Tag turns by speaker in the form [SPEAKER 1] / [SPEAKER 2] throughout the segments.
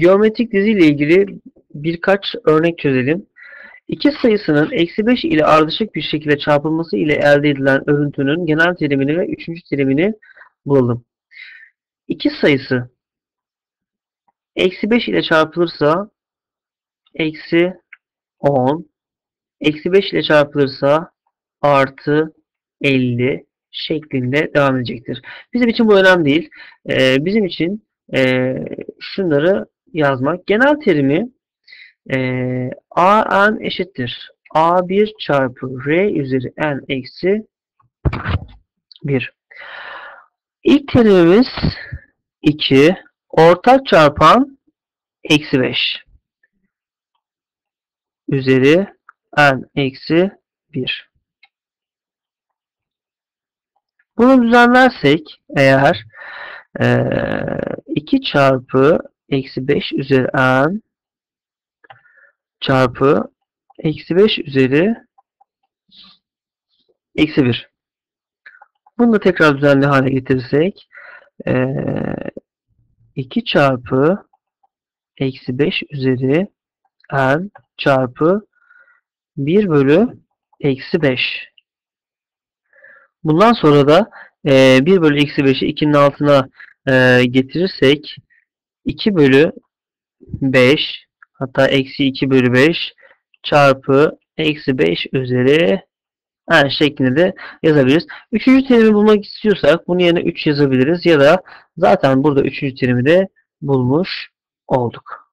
[SPEAKER 1] Geometrik dizi ile ilgili birkaç örnek çözelim. İki sayısının eksi 5 ile ardışık bir şekilde çarpılması ile elde edilen örüntünün genel terimini ve üçüncü terimini bulalım. İki sayısı eksi 5 ile çarpılırsa eksi 10 eksi 5 ile çarpılırsa artı 50 şeklinde devam edecektir. Bizim için bu önemli değil. Ee, bizim için e, şunları yazmak. Genel terimi e, a n eşittir. a1 çarpı r üzeri n eksi 1. İlk terimimiz 2. Ortak çarpan eksi 5. Üzeri n eksi 1. Bunu düzenlersek eğer e, 2 çarpı eksi 5 üzeri n çarpı eksi 5 üzeri eksi 1. Bunu da tekrar düzenli hale getirirsek e, 2 çarpı eksi 5 üzeri n çarpı 1 bölü eksi 5. Bundan sonra da e, 1 bölü eksi 5'i 2'nin altına e, getirirsek 2 bölü 5 hatta eksi 2 bölü 5 çarpı eksi 5 üzeri n şeklinde de yazabiliriz. Üçüncü terimi bulmak istiyorsak bunun yerine 3 yazabiliriz ya da zaten burada üçüncü terimi de bulmuş olduk.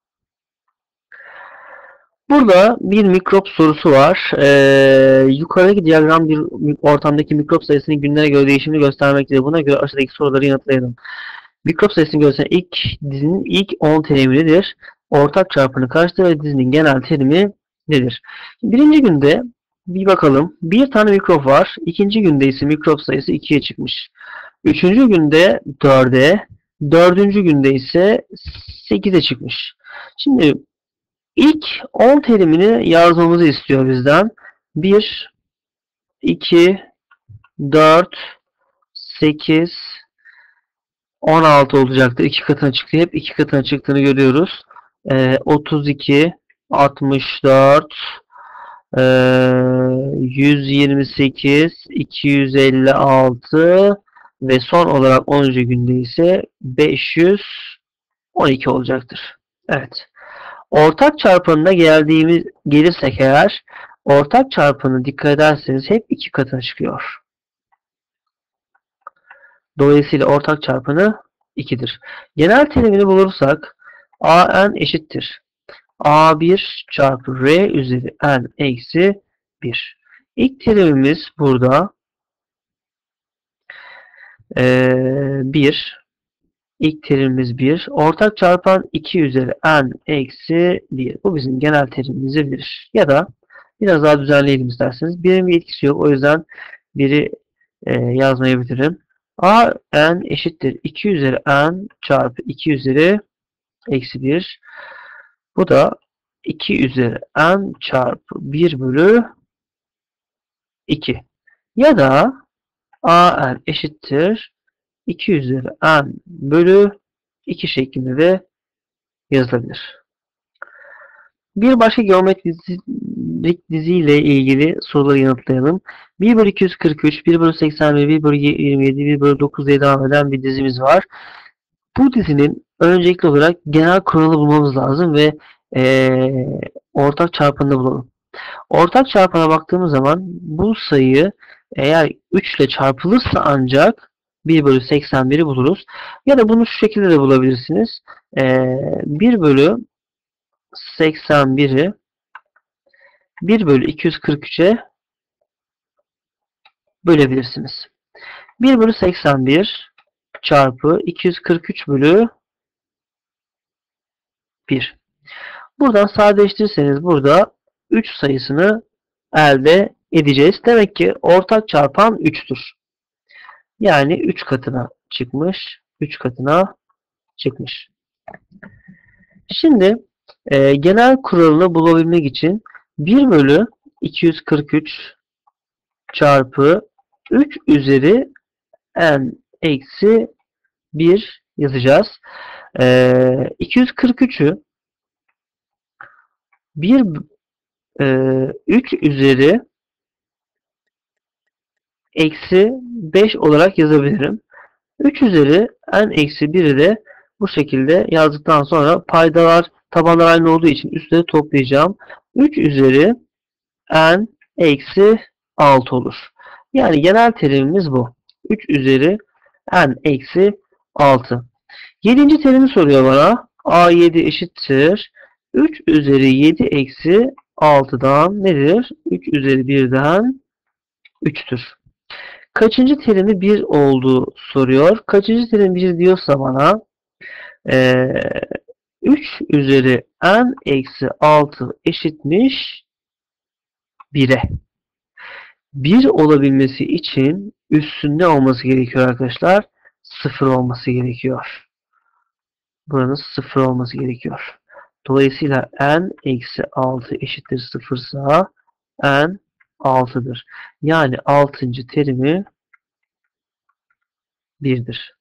[SPEAKER 1] Burada bir mikrop sorusu var. Ee, yukarıdaki diyagram bir ortamdaki mikrop sayısının günlere göre değişimini göstermektedir. Buna göre aşağıdaki soruları yanıtlayalım. Mikrop sayısını gösteren ilk dizinin ilk 10 terimi nedir? Ortak çarpanı kaçtır ve dizinin genel terimi nedir? Birinci günde bir bakalım. Bir tane mikrop var. İkinci günde ise mikrop sayısı 2'ye çıkmış. Üçüncü günde 4'e, dördüncü günde ise 8'e çıkmış. Şimdi ilk 10 terimini yazmamızı istiyor bizden. 1, 2, 4, 8, 16 olacaktır. 2 katına çıktı. Hep 2 katına çıktığını görüyoruz. Ee, 32, 64, ee, 128, 256 ve son olarak 10. günde ise 512 olacaktır. Evet. Ortak çarpanına geldiğimiz gelirsek eğer ortak çarpanı dikkat ederseniz hep iki katına çıkıyor. Dolayısıyla ortak çarpanı 2'dir. Genel terimini bulursak a n eşittir. a1 çarpı r üzeri n eksi 1. İlk terimimiz burada ee, 1. İlk terimimiz 1. Ortak çarpan 2 üzeri n eksi 1. Bu bizim genel terimimizi verir. Ya da biraz daha düzenleyelim isterseniz. Birin bir etkisi yok. O yüzden biri e, yazmayabilirim. A n eşittir 2 üzeri n çarpı 2 üzeri eksi 1. Bu da 2 üzeri n çarpı 1 bölü 2. Ya da a n eşittir 2 üzeri n bölü 2 şeklinde de yazılabilir. Bir başka geometrik dizi ile ilgili soruları yanıtlayalım. 1 bölü 243, 1 bölü 81, 1 bölü 27, 1 bölü 9 diye devam eden bir dizimiz var. Bu dizinin öncelikli olarak genel kuralı bulmamız lazım ve ee, ortak çarpanını bulalım. Ortak çarpana baktığımız zaman bu sayı eğer 3 ile çarpılırsa ancak 1 bölü 81'i buluruz. Ya da bunu şu şekilde de bulabilirsiniz. Ee, 1 bölü 81'i 1 bölü 243'e bölebilirsiniz. 1 bölü 81 çarpı 243 bölü 1. Buradan sadeleştirirseniz burada 3 sayısını elde edeceğiz. Demek ki ortak çarpan 3'tür. Yani 3 katına çıkmış. 3 katına çıkmış. Şimdi e, genel kuralını bulabilmek için 1 bölü 243 çarpı 3 üzeri n eksi 1 yazacağız. Ee, 243'ü 1 e, 3 üzeri eksi 5 olarak yazabilirim. 3 üzeri n eksi 1'i de bu şekilde yazdıktan sonra paydalar tabanlar aynı olduğu için üstleri toplayacağım. 3 üzeri n eksi 6 olur. Yani genel terimimiz bu. 3 üzeri n eksi 6. Yedinci terimi soruyor bana. A7 eşittir. 3 üzeri 7 eksi 6'dan nedir? 3 üzeri 1'den 3'tür. Kaçıncı terimi 1 olduğu soruyor. Kaçıncı terim 1 diyorsa bana e, 3 üzeri n eksi 6 eşitmiş 1'e. 1 olabilmesi için üstünde olması gerekiyor arkadaşlar. 0 olması gerekiyor. Buranın 0 olması gerekiyor. Dolayısıyla n eksi 6 eşittir 0 ise n 6'dır. Yani 6. terimi 1'dir.